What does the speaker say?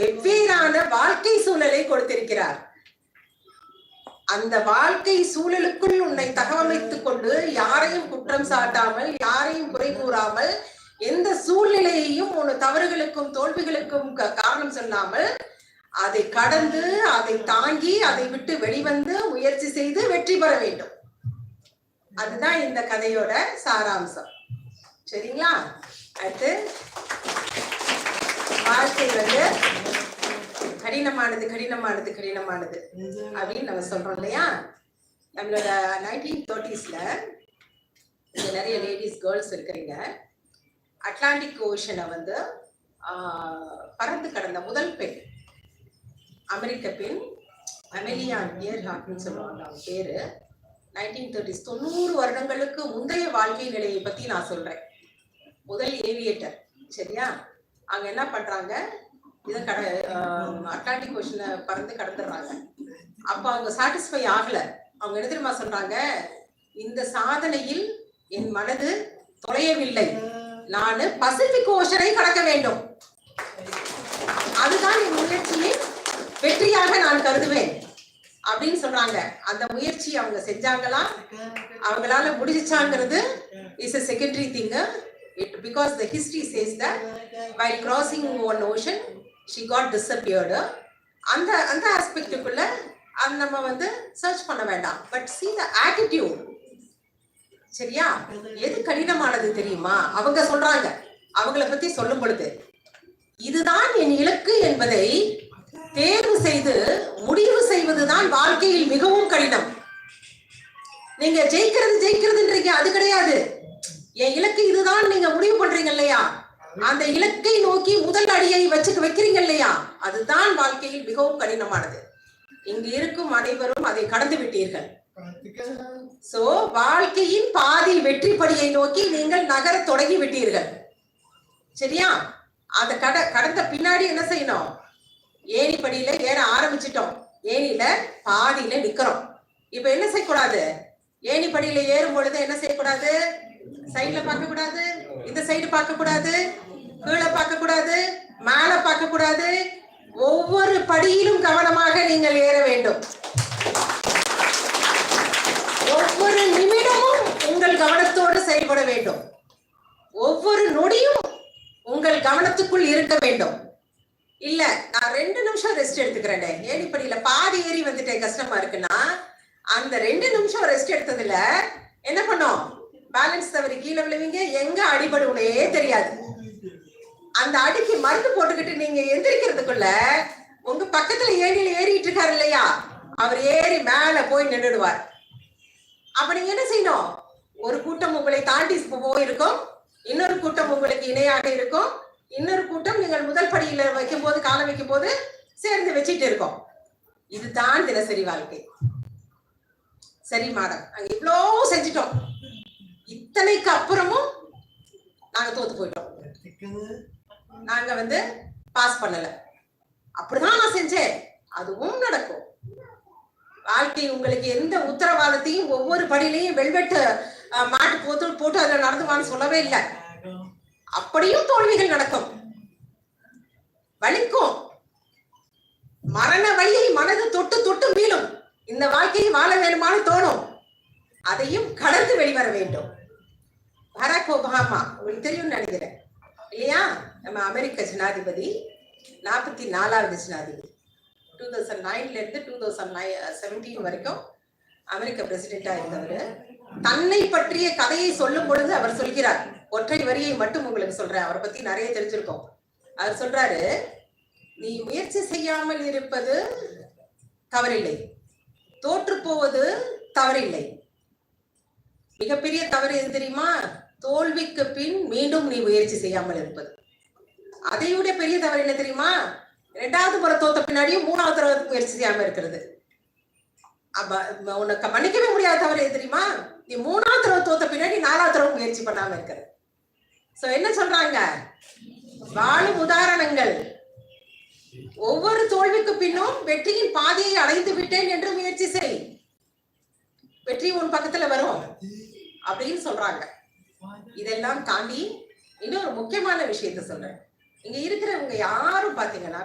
வெவ்வேறான வாழ்க்கை சூழலை கொடுத்திருக்கிறார். அந்த வாழ்க்கை சூழலுக்குள் உன்னை தகவமைத்துக் கொண்டு யாரையும் குற்றம் சாட்டாமல் யாரையும் குறை கூறாமல் எந்த சூழ்நிலையையும் உன் தவறுகளுக்கும் தோல்விகளுக்கும் காரணம் சொல்லாமல் அதை கடந்து அதை தாங்கி அதை விட்டு வெளிவந்து முயற்சி செய்து வெற்றி பெற வேண்டும். அதுதான் இந்த கதையோட சாராம்சம். சரிங்களா? அடுத்து வாழ்க்கை கடினமானது கடினமானது கடினமானது அப்படின்னு நம்ம சொல்றோம் இல்லையா? நம்மளோட நைன்டீன் தேர்ட்டிஸ்ல இங்க நிறைய லேடிஸ் கேர்ள்ஸ் இருக்கிறீங்க. அட்லாண்டிக் ஓஷனை வந்து பறந்து கடந்த முதல் பெண். அமெரிக்க பெண் அமெலியான் இயர் ஹாக்னு சொல்லுவாங்க அவங்க பேரு. நைன்டீன் தேர்ட்டிஸ் தொண்ணூறு வருடங்களுக்கு முந்தைய வாழ்க்கை நிலையை பத்தி நான் சொல்றேன். முதல் ஏவியேட்டர் சரியா? அங்க என்ன பண்றாங்க? இதை கட அட்லாண்டிக் ஓஷனை பறந்து கடந்துடுறாங்க. அப்ப அவங்க சாட்டிஸ்ஃபை ஆகல. அவங்க என்ன தெரியுமா சொல்றாங்க? இந்த சாதனையில் என் மனது தொலையவில்லை. நான் பசிபிக் ஓஷனை கடக்க வேண்டும். அதுதான் என் முயற்சியின் வெற்றியாக நான் கருதுவேன். அப்படின்னு சொல்றாங்க. அந்த முயற்சி அவங்க செஞ்சாங்களா? அவங்களால முடிஞ்சிச்சாங்கிறது is a secondary thing it because the history says the by crossing one ocean she got disappeared. அந்த அந்த ஆஸ்பெக்டுக்குள்ள அது நம்ம வந்து சர்ச் பண்ண வேண்டாம். பட் சி த ஆட்டிடியூட் சரியா? எது கடினமானது தெரியுமா? அவங்க சொல்றாங்க. அவங்கள பத்தி சொல்லும் பொழுது இதுதான் என் இலக்கு என்பதை தேர்வு செய்து முடிவு செய்வதுதான் வாழ்க்கையில் மிகவும் கடினம். நீங்க ஜெயிக்கிறது ஜெயிக்கிறதுன்றீங்க அது கிடையாது. என் இலக்கு இதுதான் நீங்க முடிவு பண்றீங்க இல்லையா? அந்த இலக்கை நோக்கி முதல் அடியை வச்சுக்க வைக்கிறீங்க இல்லையா? அதுதான் வாழ்க்கையில் மிகவும் கடினமானது. இங்கு இருக்கும் அனைவரும் அதை கடந்து விட்டீர்கள். சோ வாழ்க்கையின் பாதி வெற்றி படியை நோக்கி நீங்கள் நகர தொடங்கி விட்டீர்கள். சரியா? அந்த கட கடந்த பின்னாடி என்ன செய்யணும்? ஏணி படியில ஏற ஆரம்பிச்சிட்டோம். ஏணியில பாதியில நிக்கிறோம். இப்ப என்ன செய்யக்கூடாது? ஏணி படியில ஏறும் பொழுது என்ன செய்யக்கூடாது? சைட்ல பார்க்க கூடாது இந்த சைடு பார்க்க கூடாது கீழே பார்க்க கூடாது மேல பார்க்க கூடாது ஒவ்வொரு படியிலும் கவனமாக நீங்கள் ஏற வேண்டும். ஒவ்வொரு நிமிடமும் உங்கள் கவனத்தோடு செயல்பட வேண்டும். ஒவ்வொரு நொடியும் உங்கள் கவனத்துக்குள் இருக்க வேண்டும். இல்ல நான் ரெண்டு நிமிஷம் ரெஸ்ட் எடுத்துக்கிறேனே. ஏணிப்படியில பாதி ஏறி வந்துட்டேன். கஷ்டமா இருக்குன்னா அந்த ரெண்டு நிமிஷம் ரெஸ்ட் எடுத்ததுல என்ன பண்ணோம்? பேலன்ஸ் தவறி கீழே விழுவீங்க. எங்க அடிபடுவனே தெரியாது. அந்த அடிக்கு மருந்து போட்டுக்கிட்டு நீங்க எந்திரிக்கிறதுக்குள்ள உங்க பக்கத்துல ஏரியில ஏறிட்டு இருக்காரு இல்லையா? அவர் ஏறி மேல போய் நின்றுடுவார் அப்ப நீங்க என்ன செய்யணும்? ஒரு கூட்டம் உங்களை தாண்டி போயிருக்கும். இன்னொரு கூட்டம் உங்களுக்கு இணையாக இருக்கும். இன்னொரு கூட்டம் நீங்கள் முதல் படியில வைக்கும் போது காலம் வைக்கும் போது சேர்ந்து வச்சிட்டு இருக்கோம். இதுதான் தினசரி வாழ்க்கை. சரி மேடம் நாங்க இவ்வளோ செஞ்சிட்டோம். இத்தனைக்கு அப்புறமும் நாங்க தோத்து போயிட்டோம். நாங்க வந்து பாஸ் பண்ணல. அப்படிதான் நான் செஞ்சேன். அதுவும் நடக்கும். வாழ்க்கை உங்களுக்கு எந்த உத்தரவாதத்தையும் ஒவ்வொரு படியிலையும் வெல்வெட்டு மாட்டு போட்டு போட்டு அதுல நடந்துவான்னு சொல்லவே இல்லை. அப்படியும் தோல்விகள் நடக்கும். வலிக்கும். மரண இந்த வாழ்க்கையை வாழ வேணுமான்னு தோணும். அதையும் கடந்து வெளிவர வேண்டும். பராக் ஒபாமா உங்களுக்கு தெரியும்னு நினைக்கிறேன். இல்லையா? நம்ம அமெரிக்க ஜனாதிபதி நாற்பத்தி நாலாவது ஜனாதிபதி டூ தௌசண்ட் நைன்ல இருந்து டூ தௌசண்ட் நை செவன்டீன் வரைக்கும் அமெரிக்க பிரசிடென்டா இருந்தவர். தன்னை பற்றிய கதையை சொல்லும் பொழுது அவர் சொல்கிறார். ஒற்றை வரியை மட்டும் உங்களுக்கு சொல்றேன். அவரை பத்தி நிறைய தெரிஞ்சிருக்கோம். அவர் சொல்றாரு நீ முயற்சி செய்யாமல் இருப்பது தவறில்லை. தோற்று போவது தவறில்லை. மிகப்பெரிய தவறு எது தெரியுமா? தோல்விக்கு பின் மீண்டும் நீ முயற்சி செய்யாமல் இருப்பது. அதை விட பெரிய தவறு என்ன தெரியுமா? இரண்டாவது முறை தோத்த பின்னாடியும் மூணாவது தடவை முயற்சி செய்யாம இருக்கிறது. உனக்கு மன்னிக்கவே முடியாத தவறு எது தெரியுமா? நீ மூணாவது தடவை தோத்த பின்னாடி நாலாவது தடவை முயற்சி பண்ணாம இருக்கிறது. சோ என்ன சொல்றாங்க? வாழும் உதாரணங்கள். ஒவ்வொரு தோல்விக்கு பின்னும் வெற்றியின் பாதையை அடைந்து விட்டேன் என்று முயற்சி செய். வெற்றி உன் பக்கத்துல வரும் அப்படின்னு சொல்றாங்க. இதெல்லாம் தாண்டி இன்னொரு முக்கியமான விஷயத்த சொல்றேன். இங்க இருக்கிறவங்க யாரும் பாத்தீங்கன்னா